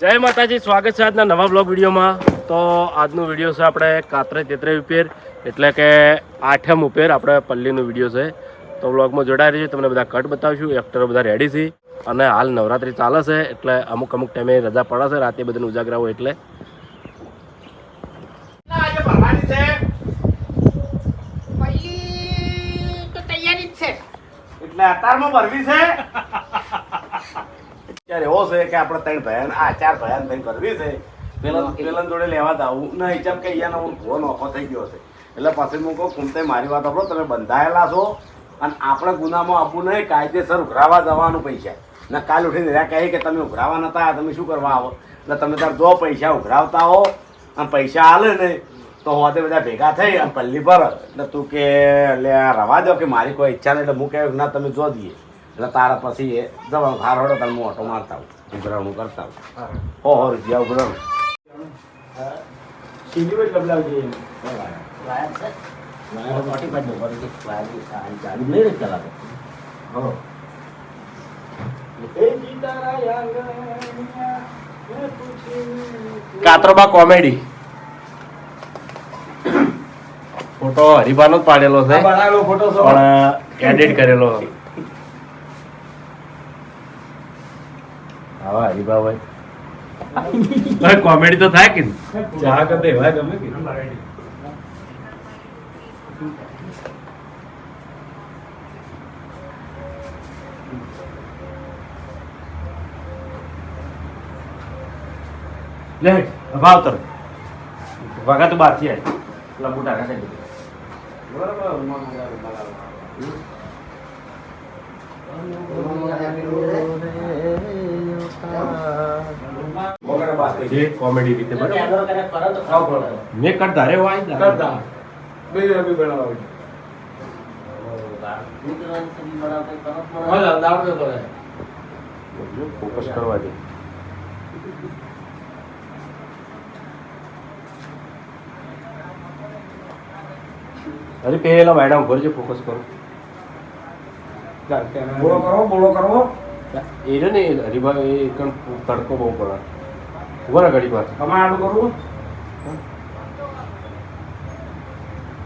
જય માતાજી સ્વાગત છે આજના નવા બ્લોગ વિડીયોમાં. તો આજનો વીડિયો છે આપણે કાત્રે તેતરે ઉપેર એટલે કે આઠમ ઉપેર આપણે પલ્લીનો વીડિયો છે. તો બ્લોગમાં જોડાઈ રહીશું તમને બધા કટ બતાવીશું એક્ટરો બધા રેડી છે. અને હાલ નવરાત્રી ચાલે છે એટલે અમુક અમુક ટાઈમે રજા પડે છે રાતે બધાને ઉજાગરા હોય એટલે. પલ્લી તો તૈયારી જ છે. એટલે અત્યારમાં ભરવી છે. અત્યારે એવો છે કે આપણે ત્રણ ભયાન આ ચાર ભયાન ભાઈ કરવી છે. પેલા પેલા જોડે લેવા આવું નહીં ચમ કે અહીંયા હું ભૂવો નોખો થઈ ગયો છે. એટલે પછી હું કહું કુમતે મારી વાત આપણો તમે બંધાયેલા છો અને આપણે ગુનામાં આપવું નહીં કાયદેસર ઉઘરાવા જવાનું પૈસા. ને કાલ ઉઠીને રહ્યા કહે કે તમે ઉઘરાવા નતા તમે શું કરવા આવો? એટલે તમે તાર જો પૈસા ઉઘરાવતા હો અને પૈસા હાલે ને તો હોતે બધા ભેગા થઈ અને પલ્લી પર એટલે તું કે એટલે રવા દો કે મારી કોઈ ઈચ્છા નહીં. એટલે હું કહે ના તમે જો દઈએ એટલે તારા પછી એ જવાનું હાર હડો તમે હું ઓટો મારતા આવું ઉઘરાવણું કરતા આવું. હો. હો રૂપિયા હો કાતરોબા કોમેડી. ફોટો હરિભાનો જ પાડેલો છે. પણ એડિટ કરેલો. હા હરિભા ભાઈ કોમેડી તો થાય કે ચા કરતે એવા ગમે કે? લે ભાવ તર. વાગા તો બારથી આય. પેલા બુટા કાઢી દે જે કોમેડી રીતે બરાબર? મેં કરતા રે વાય કરતા. ફોકસ કરવા દે. અરે પેલા મેડમ ઉપર જે ફોકસ કરો. બોલો કરો બોલો કરો. એ રહ્યો ને હરિભા એ કણ તડકો બહુ પડે. ઊભા રહે ઘડી પાસે તમારે આટલું કરવું?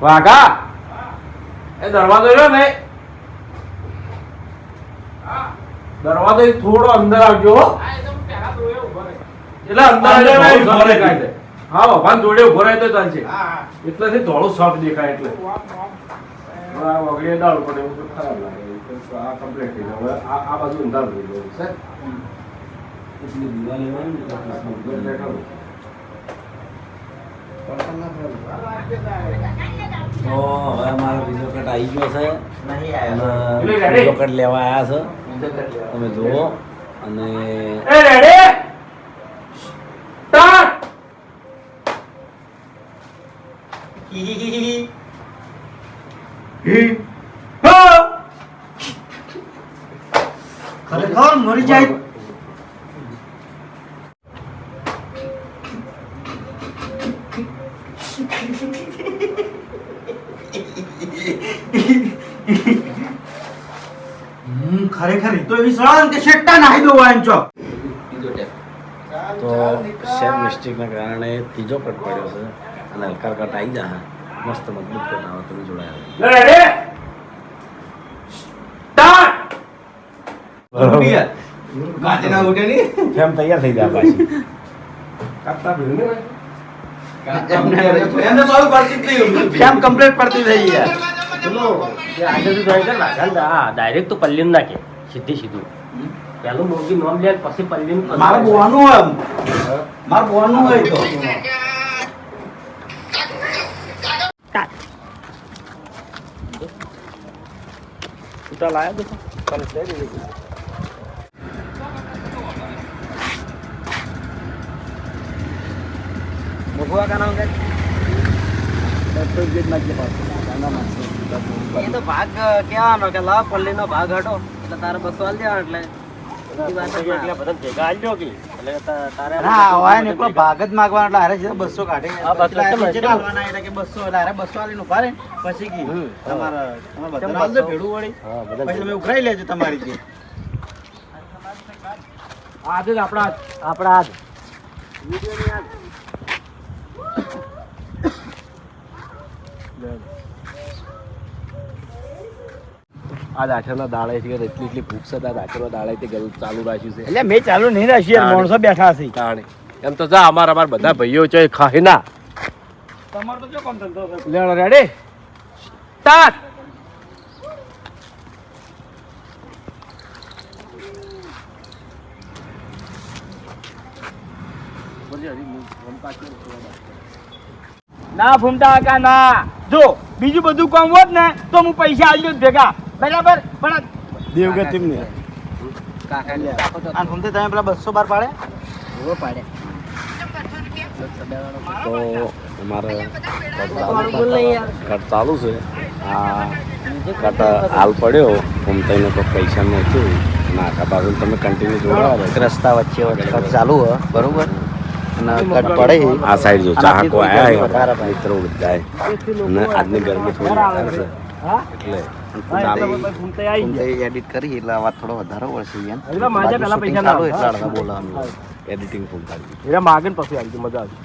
વાઘા! એ દરવાજો રહ્યો ને. દરવાજો થોડો અંદર આવજો એટલે અંદર હા ભગવાન જોડે ઊભો રહે તો ચાલશે. એટલે ધોળું સાફ દેખાય એટલે. વગડી દાળ પડે એવું ખરાબ લાગે. તો આ કમ્પ્લીટ થઈ હવે આ આ બાજુ ઊંધા થઈ ગયું છે. એટલી દીવા લેવાની ને એટલે તો હવે અમારો બીજો કટ આવી ગયો છે? બીજો કટ લેવા આવ્યા છે. તમે જુઓ. અને એ રેડી સ્ટાર્ટ ખરેખર મરી જાય. ખરેખર તો એવી સળંગ કે શેટ્ટા નાહી દો એમ છો તો શેર મિસ્ટેકના કારણે ત્રીજો કટ પડ્યો છે અને હલકા કટ આવી જાય મસ્ત મજબૂત કટ આવે તમે જોડાયા રેડી સ્ટાર્ટ ગાજના ઉઠે ની કેમ તૈયાર થઈ જાય પાછી. કાપતા ભીડ ને નહીં ડાયરેક્ટ તો પલ્લી નાખે. સીધી સીધું. પેલું મોગી નોમ લે પછી પલ્લી મારે બોવાનું હોય મારે બોવાનું હોય તો. લાયા દેખો મગવા કાના વગર? એ તો ભાગ કહેવાનો કે લાવ પલ્લીનો ભાગ હટો. એટલે તારે બસો આલ દેવાનો એટલે કે કે? કી. તમારે તમે કેમ બધાને આલ દો બસો? ભેળું વળી હા બધા પછી તમે ઉઘરાઈ લેજો તમારી જે આજે જ આપણા આપણા આજ આ દાઠાના દાળે છે એટલી એટલી ભૂખ છે આ દાઠાના દાળે તે ગળું ચાલુ રાખ્યું છે. એટલે મેં ચાલુ નહીં રાખ્યું યાર, માણસો બેઠા છે. તાણી. એમ તો જા અમારા અમારા બધા ભાઈઓ છે ખાહે ના. તમારો તો શું કામ ધંધો છે? રેડી. સ્ટાર્ટ. ના ફૂમતા કાકા ના. જો બીજું બધું કામ હોત ને તો હું પૈસા આવી જ ભેગા. બરાબર? પણ દેવગત આ ફૂમતે તમે પેલા બસો બાર પાડે? તો અમારે કટ ચાલુ છે. આ કટ હાલ પડ્યો. હું તઈને કોઈ પૈસા નહોતું ના આખા બાજુ તમે કન્ટિન્યુ જોડાવો રસ્તા વચ્ચે વચ્ચે ચાલુ હોય બરોબર? અને કટ પડે આ સાઈડ જો ચાહકો આયા. મિત્રો બધા અને આજની ગરમી થોડી વધારે છે. એટલે એડિટ કરી એટલે થોડો વધારે વળશે એટલે માજા પહેલા પૈસા ના એટલે અડધા બોલાવાનું એડિટિંગ ફૂલ માગે ને પછી આવી મજા આવી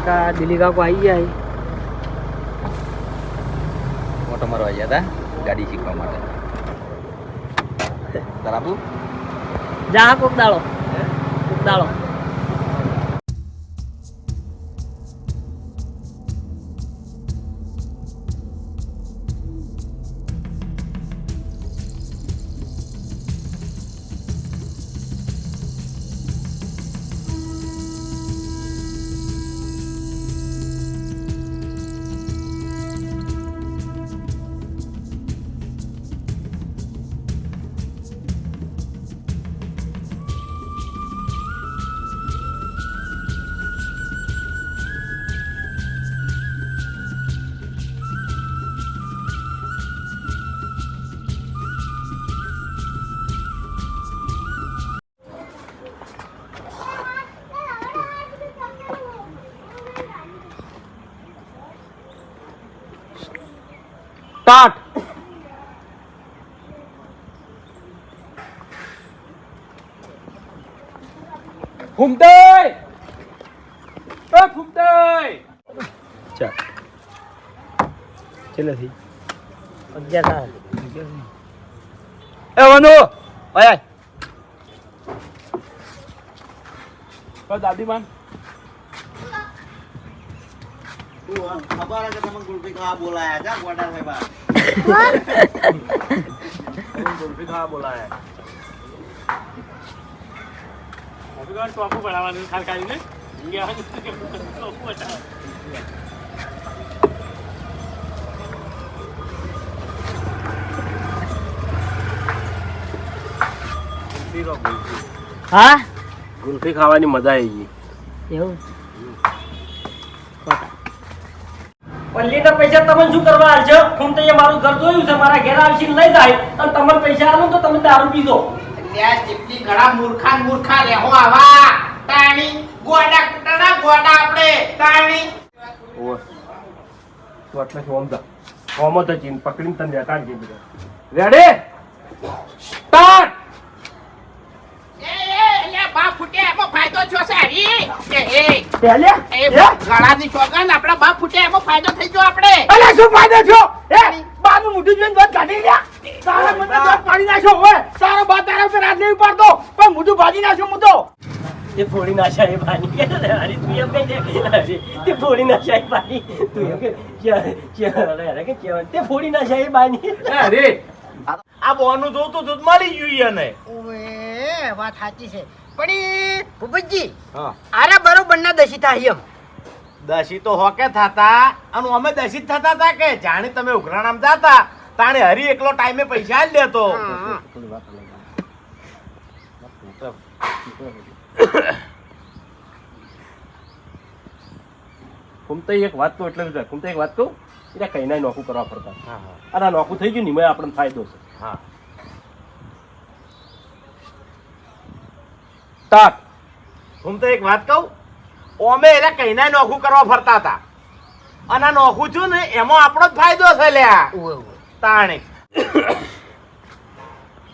અમકા દિલ્હી કાકો આવી ગયા મોટો મારો ગયા હતા ગાડી શીખવા માટે. બરાબર જા કોક દાળો કોક દાડો. સ્ટાર્ટ ફૂમતાઈ એ ફૂમતાઈ ચાલ ચલે થી અગિયાર થાય એ વનુ ઓય બસ દાદી માન ખબર છે તમે ગુલપી ખાવા બોલાયા છે ગોડા સાહેબ ગુલ્ફી ખાવા બોલાયા અભિગણ ટોપુ બનાવવાનું ખાર ખાઈને હા ગુલફી ખાવાની મજા આવી ગઈ. એવું પલ્લીના પૈસા તમે શું કરવા આવશો હું તો મારું ઘર જોયું છે મારા ઘેર આવશે લઈ જાય. અને તમને પૈસા આલો તો તમે દારૂ પીધો. ત્યાં જેટલી ઘણા મૂર્ખા મૂર્ખા રેહો આવા. તાણી ગોડા કુટણા ગોડા આપણે. તાણી. ઓવે. તું એટલે શું સમજા કોમો તો ચીન પકડીને તને બેકાર છે બધા રેડી સ્ટાર્ટ એ બા ફૂટે એમાં ફાયદો છો સારી એ એ. પહેલે? એ ગળાની ચોગન આપણા બા ફૂટે એમાં ફાયદો થઈ ગયો આપણે. શું ફાયદો થયો? એ બાનું મોઢું જોઈને દોત કાઢી લ્યા. તારા મને દોત પાડી નાખ્યો હવે તારો બા તારા ઉપર હાથ નહીં પાડતો પણ મોઢું ભાજી નાખ્યો હું તો. તે ફોડી નાખ્યા એ પાણી અરે તું એમ કહી તે ફોડી નાખ્યા એ પાણી તું એમ કે અરે કે તે ફોડી નાખ્યા એ પાણી અરે આ બોનું જોતું દૂધ મળી ગયું એને. ઓએ વાત સાચી છે. પણ એ ભૂપતજી હા. આરા બરોબર ના દશી થાય એમ દશી તો હોકે થતા અને અમે દશી થતા હતા કે જાણે તમે ઉઘરાણામ જાતા તાણે હરી એકલો ટાઈમે પૈસા જ લેતો. કુમતે એક વાત તો એટલે કુમતે એક વાત કહું એટલે કઈ ના નોખું કરવા પડતા હા હા. અને આ નોખું થઈ ગયું ને મેં આપણને ફાયદો છે. હા. સ્ટાર્ટ હું તો એક વાત કહું? ઓમે એટલે કઈ નોખું કરવા ફરતા હતા. અને આ નોખું છું ને એમાં આપણો જ ફાયદો છે લ્યા. તાણે.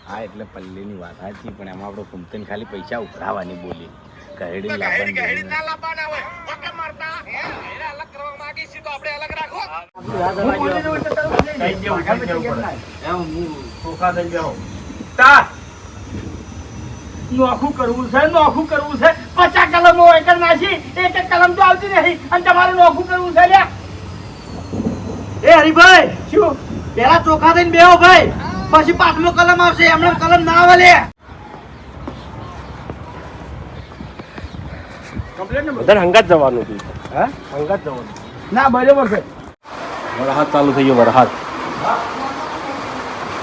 હા એટલે પલ્લીની વાત સાચી પણ એમાં આપણો કુમતીને ખાલી પૈસા ઉઘરાવાની બોલી. ઘરેડી લાવવાની બોલી. નોખું કરવું છે નોખું કરવું છે. પચાસ કલમો એકર નાખી એક એક કલમ તો આવતી નથી. અને તમારે નોખું કરવું છે લ્યા. એ હરિભાઈ શું? પેલા ચોખા થઈને બેહો ભાઈ. પછી પાછલો કલમ આવશે એમને કલમ ના આવે લે બધાને હંગાત જવાનું હતું હા? હંગાત જવાનું. ના બરોબર છે. વરસાદ ચાલુ થઈ ગયો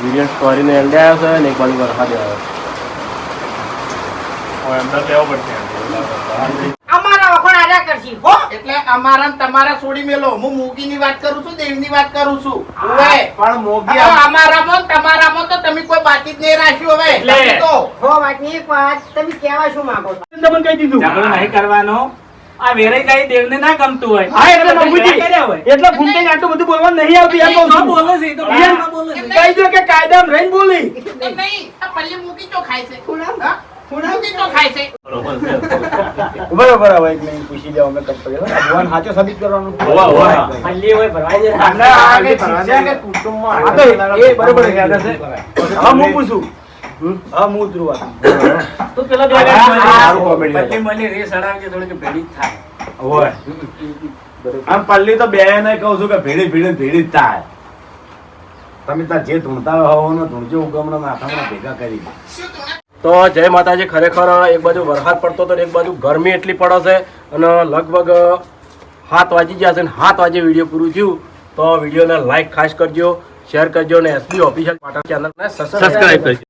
વીડિયો સ્ટોરીને એન્ડે આવ્યો છે ને એક બાજુ અમારા વખણ કરશી હો. એટલે અમારા તમારા છોડી મેલો. હું મૂગીની વાત કરું છું દેવની વાત કરું છું. ઓએ પણ મોગી અમારામાં તમારામાં તો તમે કોઈ બાકી નહીં રાખ્યું હવે. એટલે- તો હો વાતની વાત. તમે કહેવા શું માંગો છો? તમને કહી દીધું. ઝઘડો નહીં કરવાનો. આ વેરાઈ દેવને ના ગમતું હોય. હા એટલે બાબુજી એટલે ફૂંકાઈને આટલું બધું બોલવાનું નહીં આવતું. એમ કહું છું. બોલે છે તો બોલે છે. કહી દો કે કાયદામાં રહીને બોલી. એ નહીં આ પલ્લી મૂકી તો ખાય છે. હા? મૂકી તો ખાય છે. બરોબર હવે એક મિનિટ પૂછી લેવા અમે કપ કર્યો ભગવાન સાચો સાબિત કરવાનું. હલ્લી હોય ભરવાઈ ભરવાઈ કુટુંબમાં હા તો એ બરોબર છે, આગળ છે. હા હું પૂછું? હા હું ઉતરું વાત. તો પેલા રેસ અડાવજે ભેડી થાય. હોય. આમ પલ્લી તો બે ને કહું છું કે ભેડી ભેડી ભેડી થાય. તમે ત્યાં જે ધૂણતા હોવાનું ધૂણજો ઉગમણા માથામાં ભેગા કરી તો જય માતાજી, ખરેખર એક બાજુ વરસાદ પડતો હતો એક બાજુ ગરમી એટલી પડે છે અને લગભગ સાત વાગી ગયા છે ને સાત વાગે વીડિયો પૂરું થયું. તો વિડીયોને લાઈક ખાસ કરજો, શેર કરજો અને એસબી ઓફિશિયલ ચેનલને સબસ્ક્રાઈબ કરજો.